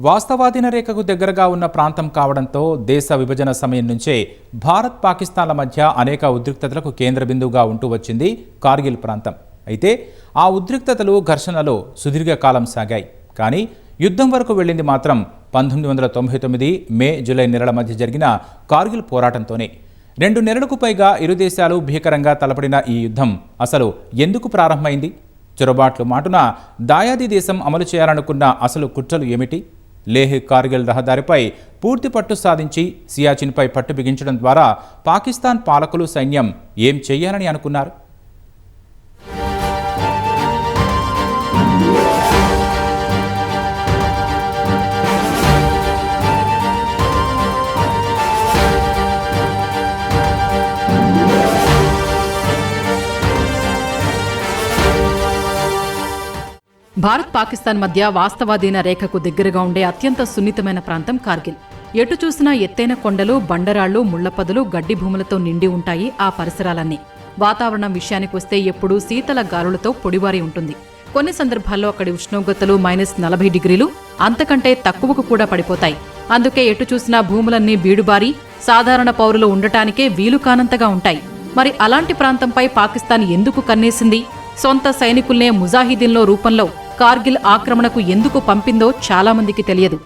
వాస్తవాధీన రేఖకు దగ్గరగా ఉన్న ప్రాంతం కావడంతో దేశ విభజన సమయం నుంచే భారత్ పాకిస్తాన్ల మధ్య అనేక ఉద్రిక్తతలకు కేంద్ర బిందువుగా ఉంటూ వచ్చింది కార్గిల్ ప్రాంతం. అయితే ఆ ఉద్రిక్తతలు ఘర్షణలో సుదీర్ఘకాలం సాగాయి. కానీ యుద్ధం వరకు వెళ్ళింది మాత్రం పంతొమ్మిది వందల తొంభై తొమ్మిది మే జూలై నెలల మధ్య జరిగిన కార్గిల్ పోరాటంతోనే. రెండు నెలలకు పైగా ఇరు దేశాలు భీకరంగా తలపడిన ఈ యుద్ధం అసలు ఎందుకు ప్రారంభమైంది? చొరబాట్లు మాటున దాయాది దేశం అమలు చేయాలనుకున్న అసలు కుట్రలు ఏమిటి? లేహ్ కార్గిల్ రహదారిపై పూర్తి పట్టు సాధించి సియాచిన్పై పట్టు బిగించడం ద్వారా పాకిస్తాన్ పాలకులు సైన్యం ఏం చేయాలని అనుకున్నారు? భారత్ పాకిస్తాన్ మధ్య వాస్తవాధీన రేఖకు దగ్గరగా ఉండే అత్యంత సున్నితమైన ప్రాంతం కార్గిల్. ఎటు చూసినా ఎత్తైన కొండలు బండరాళ్ళు ముళ్ళపదులు గడ్డి భూములతో నిండి ఉంటాయి ఆ పరిసరాలన్నీ. వాతావరణం విషయానికి వస్తే ఎప్పుడూ శీతల గాలులతో పొడివారి ఉంటుంది. కొన్ని సందర్భాల్లో అక్కడి ఉష్ణోగ్రతలు మైనస్ నలభై డిగ్రీలు అంతకంటే తక్కువకు కూడా పడిపోతాయి. అందుకే ఎటు చూసినా భూములన్నీ బీడుబారి సాధారణ పౌరులు ఉండటానికే వీలు కానంతగా ఉంటాయి. మరి అలాంటి ప్రాంతంపై పాకిస్తాన్ ఎందుకు కన్నేసింది? సొంత సైనికుల్నే ముజాహిదీన్లో రూపంలో కార్గిల్ ఆక్రమణకు ఎందుకు పంపిందో చాలామందికి తెలియదు.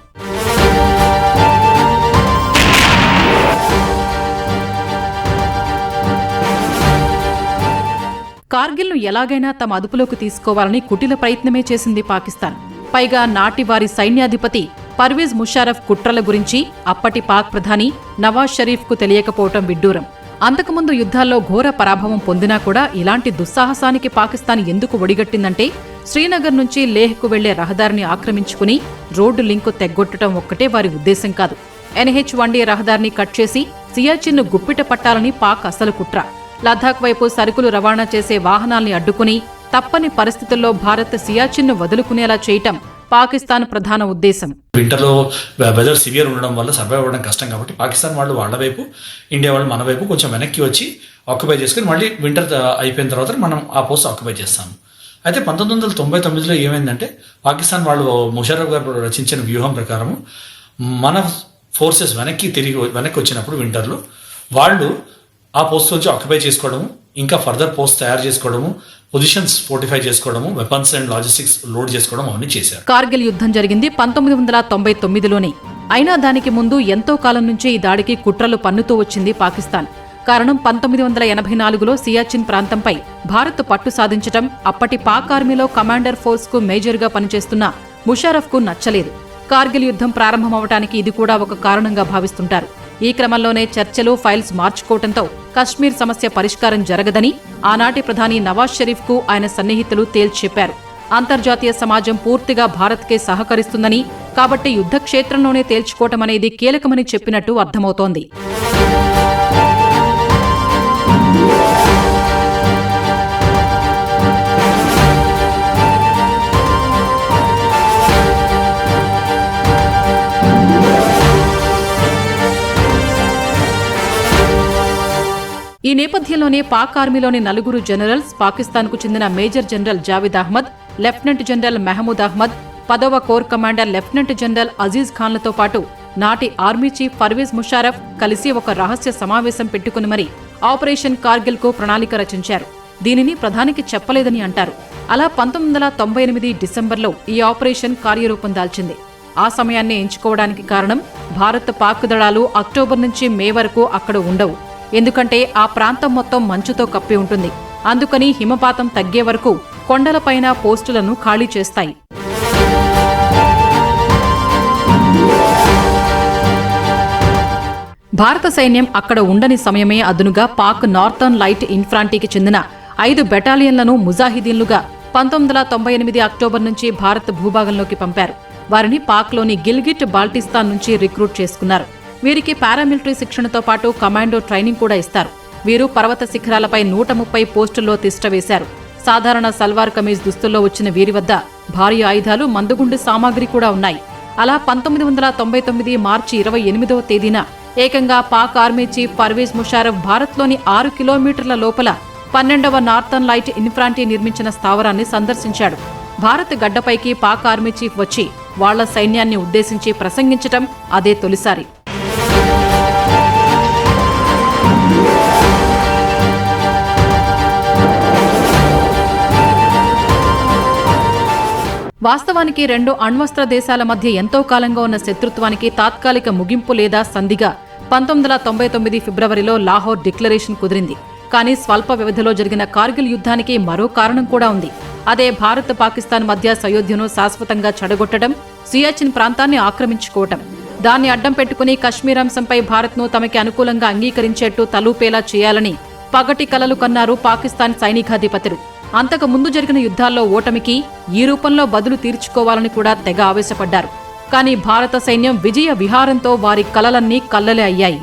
కార్గిల్ను ఎలాగైనా తమ అదుపులోకి తీసుకోవాలని కుటిల ప్రయత్నమే చేసింది పాకిస్తాన్. పైగా నాటి వారి సైన్యాధిపతి పర్వేజ్ ముషారఫ్ కుట్రల గురించి అప్పటి పాక్ ప్రధాని నవాజ్ షరీఫ్కు తెలియకపోవటం విడ్డూరం. అంతకుముందు యుద్ధాల్లో ఘోర పరాభవం పొందినా కూడా ఇలాంటి దుస్సాహసానికి పాకిస్తాన్ ఎందుకు ఒడిగట్టిందంటే శ్రీనగర్ నుంచి లేహ్కు వెళ్ళే రహదారిని ఆక్రమించుకుని రోడ్డు లింకు తెగ్గొట్టడం ఒక్కటే వారి ఉద్దేశం కాదు. ఎన్హెచ్ వన్డే రహదారిని కట్ చేసి సియాచిన్ను గుప్పిట పట్టాలని పాక్ అసలు కుట్ర. లద్దాఖ్ వైపు సరుకులు రవాణా చేసే వాహనాల్ని అడ్డుకుని తప్పని పరిస్థితుల్లో భారత్ సియాచిన్ను వదులుకునేలా చేయటం పాకిస్తాన్ ప్రధాన ఉద్దేశం. వింటర్లో వెదర్ సివియర్ ఉండడం వల్ల సర్వైవ్ అవ్వడం కష్టం కాబట్టి పాకిస్తాన్ వాళ్ళు వాళ్ళ వైపు ఇండియా వాళ్ళు మన వైపు కొంచెం వెనక్కి వచ్చి ఆక్యుపై చేసుకుని మళ్ళీ వింటర్ అయిపోయిన తర్వాత మనం ఆ పోస్ట్ ఆక్యుపై చేస్తాము. అయితే పంతొమ్మిది వందల తొంభై తొమ్మిదిలో ఏమైందంటే పాకిస్తాన్ వాళ్ళు ముషర్రఫ్ గారు రచించిన వ్యూహం ప్రకారం మన ఫోర్సెస్ వెనక్కి తిరిగి వెనక్కి వచ్చినప్పుడు వింటర్లో వాళ్ళు ఆ పోస్ట్ నుంచి ఆక్యుపై చేసుకోవడము ఇంకా ఫర్దర్ పోస్ట్ తయారు చేసుకోవడము పొజిషన్స్ ఫోర్టిఫై చేసుకోవడము వెపన్స్ అండ్ లాజిస్టిక్స్ లోడ్ చేసుకోవడం అవన్నీ చేశారు. కార్గిల్ యుద్ధం జరిగింది పంతొమ్మిది వందల తొంభై తొమ్మిదిలోనే. అయినా దానికి ముందు ఎంతో కాలం నుంచే ఈ దాడికి కుట్రలు పన్నుతూ వచ్చింది పాకిస్తాన్. కారణం పంతొమ్మిది వందల ఎనభై నాలుగులో సియాచిన్ ప్రాంతంపై భారత్ పట్టు సాధించటం అప్పటి పాక్ ఆర్మీలో కమాండర్ ఫోర్స్కు మేజర్గా పనిచేస్తున్న ముషారఫ్కు నచ్చలేదు. కార్గిల్ యుద్ధం ప్రారంభమవటానికి ఇది కూడా ఒక కారణంగా భావిస్తుంటారు. ఈ క్రమంలోనే చర్చలు ఫైల్స్ మార్చుకోవడంతో కశ్మీర్ సమస్య పరిష్కారం జరగదని ఆనాటి ప్రధాని నవాజ్ షరీఫ్కు ఆయన సన్నిహితులు తేల్చెప్పారు అంతర్జాతీయ సమాజం పూర్తిగా భారత్కే సహకరిస్తుందని కాబట్టి యుద్ధ క్షేత్రంలోనే తేల్చుకోవటం అనేది కీలకమని చెప్పినట్టు అర్థమవుతోంది. నేపథ్యంలోనే పాక్ ఆర్మీలోని నలుగురు జనరల్స్ పాకిస్తాన్కు చెందిన major general Javed Ahmed lieutenant general Mehmood Ahmed పదవ corps commander lieutenant general Aziz ఖాన్లతో పాటు నాటి ఆర్మీ చీఫ్ పర్వేజ్ ముషారఫ్ కలిసి ఒక రహస్య సమావేశం పెట్టుకుని మరి ఆపరేషన్ కార్గిల్కు ప్రణాళిక రచించారు. దీనిని ప్రధానికి చెప్పలేదని అంటారు. అలా పంతొమ్మిది వందల తొంభై ఎనిమిది డిసెంబర్లో ఈ ఆపరేషన్ కార్యరూపం దాల్చింది. ఆ సమయాన్ని ఎంచుకోవడానికి కారణం భారత్ పాక్ దళాలు అక్టోబర్ నుంచి మే వరకు అక్కడ ఉండవు. ఎందుకంటే ఆ ప్రాంతం మొత్తం మంచుతో కప్పి ఉంటుంది. అందుకని హిమపాతం తగ్గే వరకు కొండలపైన పోస్టులను ఖాళీ చేస్తాయి. భారత సైన్యం అక్కడ ఉండని సమయమే అదునుగా పాక్ నార్థర్న్ లైట్ ఇన్ఫ్రాంటీకి చెందిన ఐదు బెటాలియన్లను ముజాహిదీన్లుగా పంతొమ్మిది వందల తొంభై ఎనిమిది అక్టోబర్ నుంచి భారత్ భూభాగంలోకి పంపారు. వారిని పాక్లోని గిల్గిట్ బాల్టిస్తాన్ నుంచి రిక్రూట్ చేసుకున్నారు. వీరికి పారామిలిటరీ శిక్షణతో పాటు కమాండో ట్రైనింగ్ కూడా ఇస్తారు. వీరు పర్వత శిఖరాలపై నూట ముప్పై పోస్టుల్లో తిష్టవేశారు సాధారణ సల్వార్ కమీజ్ దుస్తుల్లో వచ్చిన వీరి వద్ద భారీ ఆయుధాలు మందుగుండు సామాగ్రి కూడా ఉన్నాయి. అలా పంతొమ్మిది వందల తొంభై తొమ్మిది మార్చి ఇరవై ఎనిమిదవ తేదీన ఏకంగా పాక్ ఆర్మీ చీఫ్ పర్వేజ్ ముషారఫ్ భారత్లోని ఆరు కిలోమీటర్ల లోపల పన్నెండవ నార్థన్ లైట్ ఇన్ఫ్రాంటీ నిర్మించిన స్థావరాన్ని సందర్శించాడు. భారత్ గడ్డపైకి పాక్ ఆర్మీ చీఫ్ వచ్చి వాళ్ళ సైన్యాన్ని ఉద్దేశించి ప్రసంగించటం అదే తొలిసారి. వాస్తవానికి రెండు అణ్వస్త్ర దేశాల మధ్య ఎంతో కాలంగా ఉన్న శత్రుత్వానికి తాత్కాలిక ముగింపు లేదా సంధిగా పంతొమ్మిది వందల తొంభై తొమ్మిది ఫిబ్రవరిలో లాహోర్ డిక్లరేషన్ కుదిరింది. కానీ స్వల్ప వ్యవధిలో జరిగిన కార్గిల్ యుద్ధానికి మరో కారణం కూడా ఉంది. అదే భారత్ పాకిస్తాన్ మధ్య సయోధ్యను శాశ్వతంగా చెడగొట్టడం సియాచిన్ ప్రాంతాన్ని ఆక్రమించుకోవటం. దాన్ని అడ్డం పెట్టుకుని కశ్మీర్ అంశంపై భారత్ను తమకి అనుకూలంగా అంగీకరించేట్టు తలూపేలా చేయాలని పగటి కలలు కన్నారు పాకిస్తాన్ సైనికాధిపతులు. అంతకు ముందు జరిగిన యుద్ధాల్లో ఓటమికి ఈ రూపంలో బదులు తీర్చుకోవాలని కూడా తెగ ఆవేశపడ్డారు. కానీ భారత సైన్యం విజయ విహారంతో వారి కలలన్నీ కల్లలే అయ్యాయి.